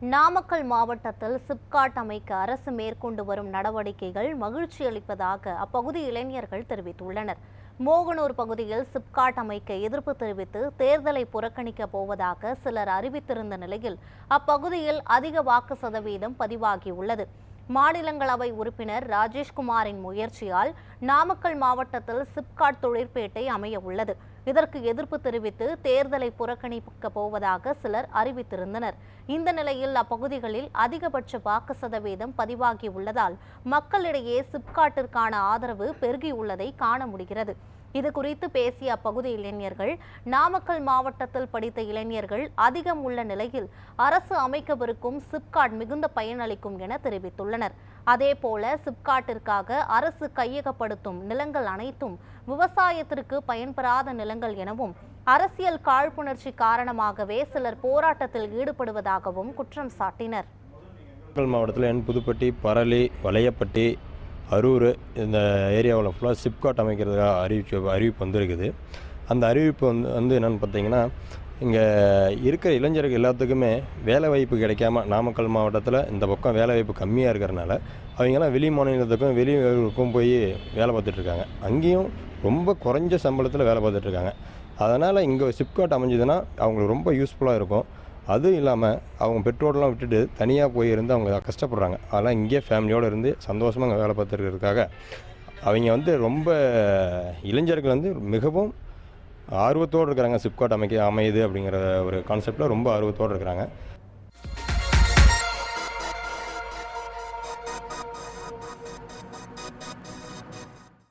நாமக்கல் மாவட்டத்தில் சிப்காட் அமைக்க அரசு மேற்கொண்டு வரும் நடவடிக்கைகள் மகிழ்ச்சி அளிப்பதாக அப்பகுதி இளைஞர்கள் தெரிவித்துள்ளனர். மோகனூர் பகுதியில் சிப்காட் அமைக்க எதிர்ப்பு தெரிவித்து தேர்தலை புறக்கணிக்க போவதாக சிலர் அறிவித்திருந்த நிலையில் அப்பகுதியில் அதிக வாக்கு சதவீதம் பதிவாகியுள்ளது. மாநிலங்களவை உறுப்பினர் ராஜேஷ்குமாரின் முயற்சியால் நாமக்கல் மாவட்டத்தில் சிப்காட் தொழிற்பேட்டை அமைய உள்ளது. இதற்கு எதிர்ப்பு தெரிவித்து தேர்தலை புறக்கணிக்க போவதாக சிலர் அறிவித்திருந்தனர். இந்த நிலையில் அப்பகுதிகளில் அதிகபட்ச வாக்கு சதவீதம் பதிவாகி உள்ளதால் மக்களிடையே சிப்காட்டிற்கான ஆதரவு பெருகியுள்ளதை காண முடிகிறது. இது குறித்து பேசிய அப்பகுதி இளைஞர்கள் நாமக்கல் மாவட்டத்தில் படித்த இளைஞர்கள் அதிகம் உள்ள நிலையில் அரசு அமைக்கவிருக்கும் சிப்காட் மிகுந்த பயனளிக்கும் என தெரிவித்துள்ளனர். அதேபோல சிப்காட்டிற்காக அரசு கையகப்படுத்தும் நிலங்கள் அனைத்தும் விவசாயத்திற்கு பயன்பெறாத நிலங்கள் எனவும் அரசியல் காழ்ப்புணர்ச்சி காரணமாகவே சிலர் போராட்டத்தில் ஈடுபடுவதாகவும் குற்றம் சாட்டினர். மாவட்டத்தில் என் புதுப்பட்டி பரளி வளையப்பட்டி அரூர் இந்த ஏரியாவில் ஃபுல்லாக சிப்காட் அமைக்கிறதுக்காக அறிவிச்சு அறிவிப்பு வந்திருக்குது. அந்த அறிவிப்பு வந்து வந்து என்னென்னு பார்த்தீங்கன்னா இங்கே இருக்கிற இளைஞர்கள் எல்லாத்துக்குமே வேலை வாய்ப்பு கிடைக்காம நாமக்கல் மாவட்டத்தில் இந்த பக்கம் வேலை வாய்ப்பு கம்மியாக இருக்கிறனால அவங்கெல்லாம் வெளி மாநிலத்துக்கும் வெளியூருக்கும் போய் வேலை பார்த்துட்ருக்காங்க அங்கேயும் ரொம்ப குறைஞ்ச சம்பளத்தில் வேலை பார்த்துட்ருக்காங்க அதனால் இங்கே சிப்காட் அமைஞ்சதுன்னா அவங்களுக்கு ரொம்ப யூஸ்ஃபுல்லாக இருக்கும். அதுவும் இல்லாமல் அவங்க பெற்றோர்லாம் விட்டுட்டு தனியாக போய் இருந்து அவங்க கஷ்டப்படுறாங்க. அதெல்லாம் இங்கேயே ஃபேமிலியோடு இருந்து சந்தோஷமாக அங்கே வேலை பார்த்துருக்கிறதுக்காக அவங்க வந்து ரொம்ப இளைஞர்கள் வந்து மிகவும் ஆர்வத்தோடு இருக்கிறாங்க. சிப்காட் அமைக்க அமையுது அப்படிங்கிற ஒரு கான்செப்டில் ரொம்ப ஆர்வத்தோடு இருக்கிறாங்க.